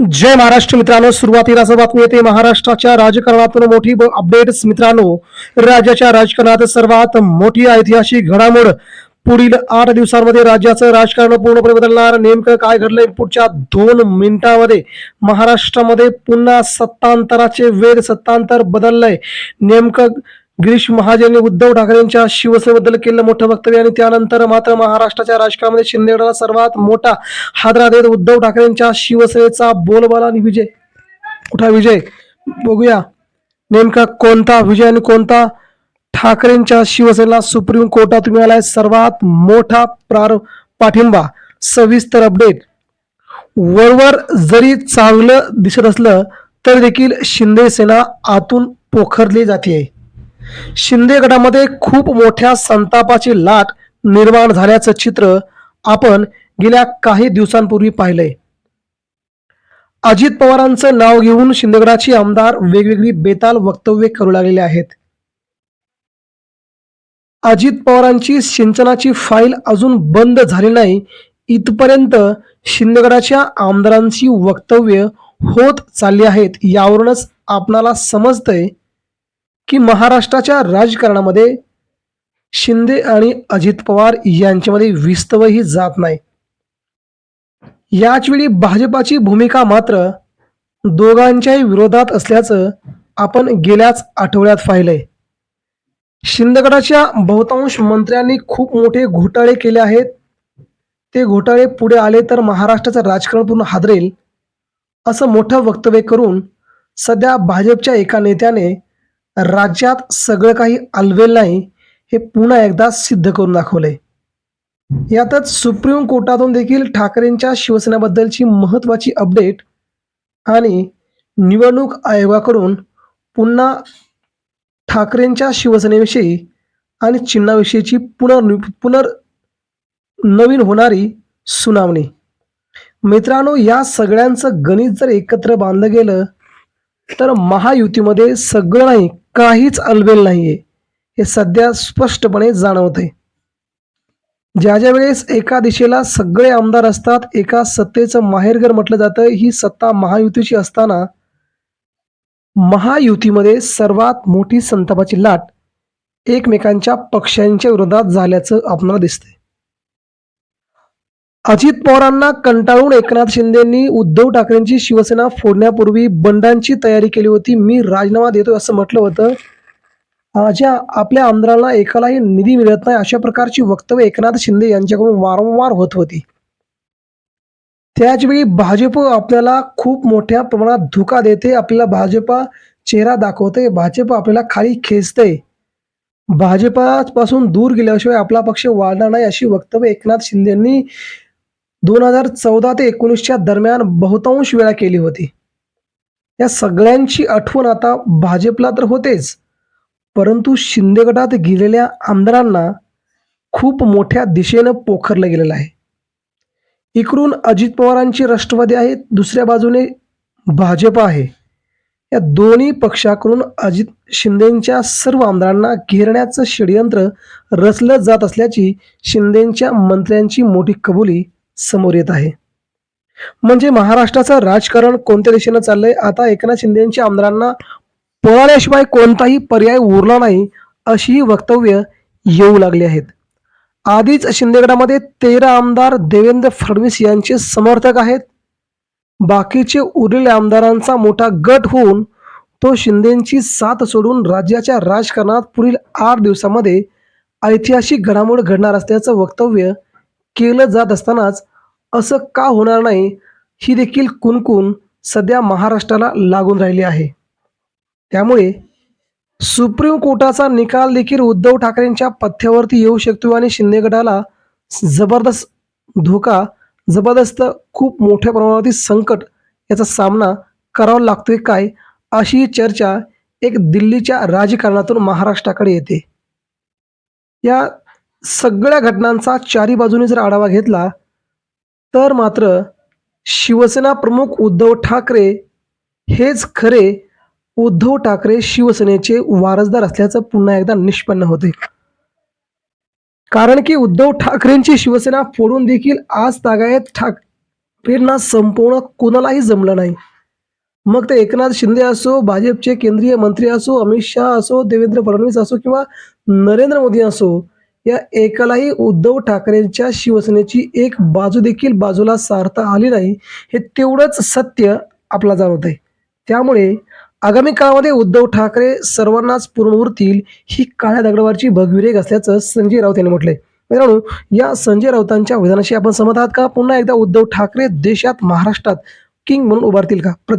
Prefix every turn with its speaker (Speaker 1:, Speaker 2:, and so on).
Speaker 1: जय महाराष्ट्र मित्रांनो सुरुवातीला असं बातमी येते महाराष्ट्राच्या राजकारणातून मोठी ब- अपडेट्स मित्रांनो राज्याच्या राजकारणात सर्वात मोठी ऐतिहासिक घडामोड पुढील आठ दिवसांमध्ये राज्याचं राजकारण पूर्णपणे बदलणार. नेमकं काय घडलंय? पुढच्या दोन मिनिटांमध्ये महाराष्ट्रामध्ये पुन्हा सत्तांतराचे वेद सत्तांतर बदललंय. नेमकं गिरीश महाजनने उद्धव ठाकरेंच्या शिवसेनेबद्दल केलेलं मोठं वक्तव्य आणि त्यानंतर मात्र महाराष्ट्राच्या राजकारणामध्ये शिंदेगडाला सर्वात मोठा हादरा देत उद्धव ठाकरेंच्या शिवसेनेचा बोलबाला आणि विजय. कुठा विजय? बघूया. नेमका कोणता विजय आणि कोणता ठाकरेंच्या शिवसेनेला सुप्रीम कोर्टात मिळालाय सर्वात मोठा प्रार पाठिंबा. सविस्तर अपडेट वरवर जरी चांगलं दिसत असलं तर देखील शिंदे सेना आतून पोखरली जाते शिंदे गटामध्ये खूप मोठ्या संतापाची लाट निर्माण झाल्याचं चित्र आपण गेल्या काही दिवसांपूर्वी पाहिलंय. अजित पवारांचं नाव घेऊन शिंदेगडाची आमदार वेगवेगळी बेताल वक्तव्य करू लागलेले आहेत. अजित पवारांची सिंचनाची फाईल अजून बंद झाली नाही. इथपर्यंत शिंदेगडाच्या आमदारांची वक्तव्य होत चालली आहेत यावरूनच आपणाला समजतंय की महाराष्ट्राच्या राजकारणामध्ये शिंदे आणि अजित पवार यांच्यामध्ये विस्तवही जात नाही. याचवेळी भाजपाची भूमिका मात्र दोघांच्याही विरोधात असल्याचं आपण गेल्याच आठवड्यात पाहिलंय. शिंदगडाच्या बहुतांश मंत्र्यांनी खूप मोठे घोटाळे केले आहेत. ते घोटाळे पुढे आले तर महाराष्ट्राचं राजकारण पूर्ण हादरेल असं मोठं वक्तव्य करून सध्या भाजपच्या एका नेत्याने राज्यात सगळं काही अलवेल नाही हे पुन्हा एकदा सिद्ध करून दाखवलंय. यातच सुप्रीम कोर्टातून देखील ठाकरेंच्या शिवसेनेबद्दलची महत्वाची अपडेट आणि निवडणूक आयोगाकडून पुन्हा ठाकरेंच्या शिवसेनेविषयी आणि चिन्हाविषयीची पुनर् पुनर् नवीन होणारी सुनावणी. मित्रांनो या सगळ्यांचं गणित जर एकत्र बांधलं गेलं तर महायुतीमध्ये सगळं नाही काहीच अलबेल नाहीये हे सध्या स्पष्टपणे जाणवतंय. ज्या ज्या वेळेस एका दिशेला सगळे आमदार असतात एका सत्तेचं माहेरघर म्हटलं जातं ही सत्ता महायुतीची असताना महायुतीमध्ये सर्वात मोठी संतापाची लाट एकमेकांच्या पक्षांच्या विरोधात झाल्याचं आपल्याला दिसतंय. अजित पवारांना कंटाळून एकनाथ शिंदेंनी उद्धव ठाकरेंची शिवसेना फोडण्यापूर्वी बंडांची तयारी केली होती. मी राजीनामा देतो असं म्हटलं होतं. माझ्या आपल्या आमदारांना एकालाही निधी मिळत नाही अशा प्रकारची वक्तव्य एकनाथ शिंदे यांच्याकडून वारंवार होत होती. त्याचवेळी भाजप आपल्याला खूप मोठ्या प्रमाणात धोका देते आपल्याला भाजपा चेहरा दाखवते भाजप आपल्याला खाली खेचते. भाजपापासून दूर गेल्याशिवाय आपला पक्ष वाढणार नाही अशी वक्तव्य एकनाथ शिंदेंनी दोन हजार चौदा ते एकोणीसच्या दरम्यान बहुतांश वेळा केली होती. या सगळ्यांची आठवण आता भाजपला तर होतेच परंतु शिंदे गटात गेलेल्या आमदारांना खूप मोठ्या दिशेनं पोखरलं गेलेलं आहे. इकडून अजित पवारांची राष्ट्रवादी आहे दुसऱ्या बाजूने भाजप आहे. या दोन्ही पक्षाकडून अजित शिंदेंच्या सर्व आमदारांना घेरण्याचं षडयंत्र रचलं जात असल्याची शिंदेंच्या मंत्र्यांची मोठी कबुली समोर येत आहे. म्हणजे महाराष्ट्राचं राजकारण कोणत्या दिशेनं चाललंय? आता एकनाथ शिंदेच्या आमदारांना पळाल्याशिवाय कोणताही पर्याय उरला नाही अशीही वक्तव्य येऊ लागली आहेत. आधीच शिंदेगडामध्ये तेरा आमदार देवेंद्र फडणवीस यांचे समर्थक आहेत. बाकीचे उरलेल्या आमदारांचा मोठा गट होऊन तो शिंदेची साथ सोडून राज्याच्या राजकारणात पुढील आठ दिवसामध्ये ऐतिहासिक घडामोड घडणार असल्याचं वक्तव्य केलं जात असतानाच असं का होणार नाही? ही देखील कुणकुण सध्या महाराष्ट्राला लागून राहिली आहे. त्यामुळे सुप्रीम कोर्टाचा निकाल देखील उद्धव ठाकरेंच्या पथ्यावरती येऊ शकतो आणि शिंदे गटाला जबरदस्त धोका जबरदस्त खूप मोठ्या प्रमाणावरती संकट याचा सामना करावा लागतोय काय? अशी चर्चा एक दिल्लीच्या राजकारणातून महाराष्ट्राकडे येते. या सगळ्या घटनांचा चारी बाजूने जर आढावा घेतला तर मात्र शिवसेना प्रमुख उद्धव ठाकरे हेच खरे उद्धव ठाकरे शिवसेनेचे वारसदार असल्याचं पुन्हा एकदा निष्पन्न होते कारण की उद्धव ठाकरेंची शिवसेना फोडून देखील आज तागायत ठाक फेडणं संपवणं कुणालाही जमलं नाही. मग ते एकनाथ शिंदे असो भाजपचे केंद्रीय मंत्री असो अमित शहा असो देवेंद्र फडणवीस असो किंवा नरेंद्र मोदी असो या एकालाही उद्धव ठाकरेंच्या शिवसेनेची एक बाजू देखील बाजूला सारता आली नाही हे तेवढंच सत्य आपला जाणवत आहे त्यामुळे आगामी काळामध्ये उद्धव ठाकरे सर्वांनाच पूर्ण उरतील ही काळ्या दगडावरची भगविरेग असल्याचं संजय राऊत यांनी म्हटलंय. मित्रांनो या संजय राऊतांच्या विधानाशी आपण सहमत आहात का? पुन्हा एकदा उद्धव ठाकरे देशात महाराष्ट्रात किंग म्हणून उभारतील का? प्रति